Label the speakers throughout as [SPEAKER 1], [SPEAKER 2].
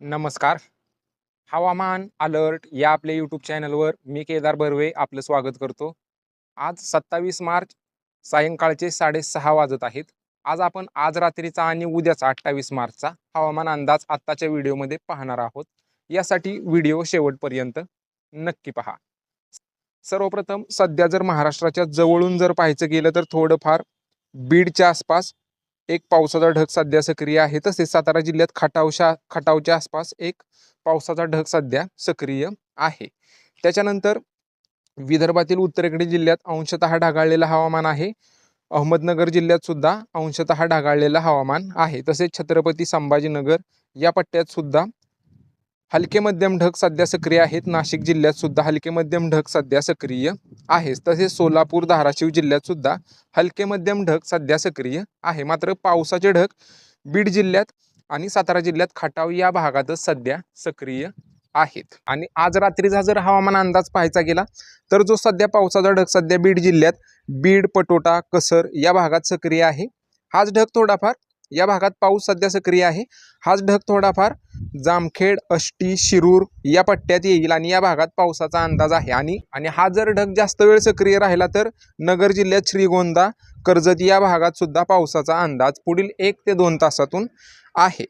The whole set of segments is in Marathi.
[SPEAKER 1] नमस्कार. हवामान अलर्ट या आपल्या यूट्यूब चॅनलवर मी केदार बर्वे आपलं स्वागत करतो. आज सत्तावीस मार्च सायंकाळचे साडेसहा वाजत आहेत. आज आपण आज रात्रीचा आणि उद्याचा अठ्ठावीस मार्चचा हवामान अंदाज आत्ताच्या व्हिडिओमध्ये पाहणार आहोत. यासाठी व्हिडिओ शेवटपर्यंत नक्की पहा. सर्वप्रथम सध्या जर महाराष्ट्राच्या जवळून जर पाहायचं गेलं तर थोडंफार बीडच्या आसपास एक पावसाचा ढग सध्या सक्रिय आहे. तसेच सातारा जिल्ह्यात खटावशा खटावच्या आसपास एक पावसाचा ढग सध्या सक्रिय आहे. त्याच्यानंतर विदर्भातील उत्तरेकडील जिल्ह्यात अंशतः ढगाळलेलं हवामान आहे. अहमदनगर जिल्ह्यात सुद्धा अंशतः ढगाळलेलं हवामान आहे. तसेच छत्रपती संभाजीनगर या पट्ट्यात सुद्धा हलके मध्यम ढग सध्या सक्रिय आहेत. नाशिक जिल्ह्यात सुद्धा हलके मध्यम ढग सध्या सक्रिय आहेच तसेच सोलापूर धाराशिव जिल्ह्यात सुद्धा हलके मध्यम ढग सध्या सक्रिय आहे. मात्र पावसाचे ढग बीड जिल्ह्यात आणि सातारा जिल्ह्यात खटाव या भागातच सध्या सक्रिय आहेत. आणि आज रात्रीचा जर हवामान अंदाज पाहायचा गेला तर जो सध्या पावसाचा ढग सध्या बीड जिल्ह्यात बीड पटोटा कसर या भागात सक्रिय आहे. हाच ढग थोडाफार या भागात पाऊस सध्या सक्रिय आहे. हाच ढग थोडाफार जामखेड अष्टी शिरूर या पट्ट्यात येईल आणि या भागात पावसाचा अंदाज आहे. आणि आणि हा जर ढग जास्त वेळ सक्रिय राहिला तर नगर जिल्ह्यात श्रीगोंदा कर्जत या भागात सुद्धा पावसाचा अंदाज पुढील एक ते दोन तासातून आहे.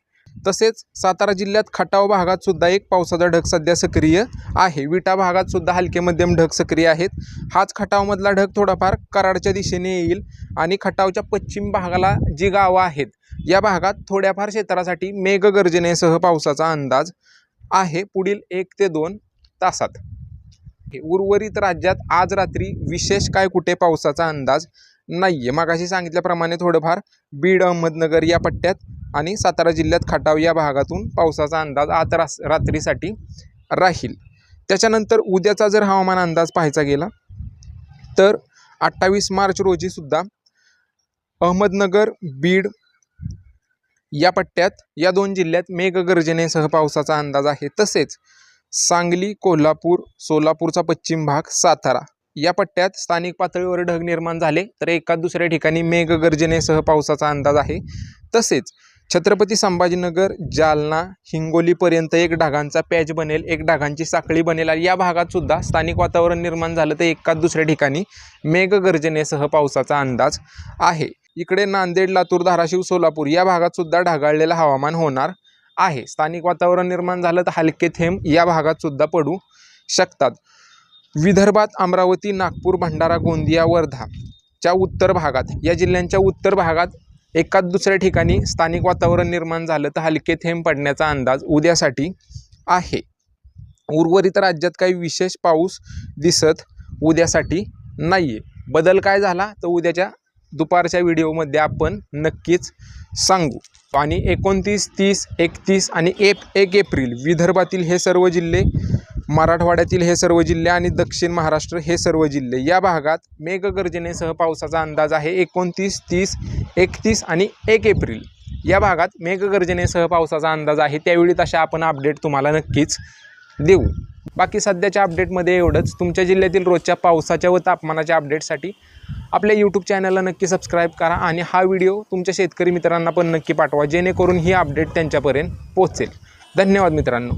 [SPEAKER 1] तसेच सातारा जिल्ह्यात खटाव भागात सुद्धा एक पावसाचा ढग सध्या सक्रिय आहे. विटा भागात सुद्धा हलके मध्यम ढग सक्रिय आहेत. हाच खटावमधला ढग थोडाफार कराडच्या दिशेने येईल आणि खटावच्या पश्चिम भागाला जी गावं आहेत या भागात थोड्याफार क्षेत्रासाठी मेघगर्जनेसह पावसाचा अंदाज आहे. पुढील एक ते दोन तासात. उर्वरित राज्यात आज रात्री विशेष काय कुठे पावसाचा अंदाज नाही आहे मागाशी सांगितल्याप्रमाणे थोडंफार बीड अहमदनगर या पट्ट्यात आणि सातारा जिल्ह्यात खटाव या भागातून पावसाचा अंदाज आज रास रात्रीसाठी राहील. त्याच्यानंतर उद्याचा जर हवामान अंदाज पाहायचा गेला तर अठ्ठावीस मार्च रोजीसुद्धा अहमदनगर बीड या पट्ट्यात या दोन जिल्ह्यात मेघगर्जनेसह पावसाचा अंदाज आहे. तसेच सांगली कोल्हापूर सोलापूरचा पश्चिम भाग सातारा या पट्ट्यात स्थानिक पातळीवर ढग निर्माण झाले तर एका दुसऱ्या ठिकाणी मेघगर्जनेसह पावसाचा अंदाज आहे. तसेच छत्रपती संभाजीनगर जालना हिंगोलीपर्यंत एक ढगांचा पॅच बनेल एक ढगांची साखळी बनेल आणि या भागात सुद्धा स्थानिक वातावरण निर्माण झालं तर एका दुसऱ्या ठिकाणी मेघगर्जनेसह पावसाचा अंदाज आहे. इकडे नांदेड लातूर धाराशिव सोलापूर या भागात सुद्धा ढगाळलेलं हवामान होणार आहे. स्थानिक वातावरण निर्माण झालं तर हलके थेंब या भागात सुद्धा पडू शकतात. विदर्भात अमरावती नागपूर भंडारा गोंदिया वर्धा च्या उत्तर भागात या जिल्ह्यांच्या उत्तर भागात एकाच दुसऱ्या ठिकाणी स्थानिक वातावरण निर्माण झालं तर हलके थेंब पडण्याचा अंदाज उद्यासाठी आहे. उर्वरित राज्यात काही विशेष पाऊस दिसत उद्यासाठी नाही आहे बदल काय झाला तर उद्याच्या दुपारच्या व्हिडिओमध्ये आपण नक्कीच सांगू. आणि एकोणतीस तीस एकतीस आणि एक एक एप्रिल विदर्भातील हे सर्व जिल्हे मराठवाड्यातील हे सर्व जिल्हे आणि दक्षिण महाराष्ट्र हे सर्व जिल्हे या भागात मेघगर्जनेसह पावसाचा अंदाज आहे. एकोणतीस तीस एकतीस आणि एक एप्रिल या भागात मेघगर्जनेसह पावसाचा अंदाज आहे. त्यावेळी तशा आपण अपडेट तुम्हाला नक्कीच देऊ. बाकी सध्याच्या अपडेटमध्ये एवढंच. तुमच्या जिल्ह्यातील रोजच्या पावसाच्या व तापमानाच्या अपडेटसाठी आपल्या यूट्यूब चॅनलला नक्की सबस्क्राईब करा आणि हा व्हिडिओ तुमच्या शेतकरी मित्रांना पण नक्की पाठवा. जेणेकरून ही अपडेट त्यांच्यापर्यंत पोहोचेल. धन्यवाद मित्रांनो.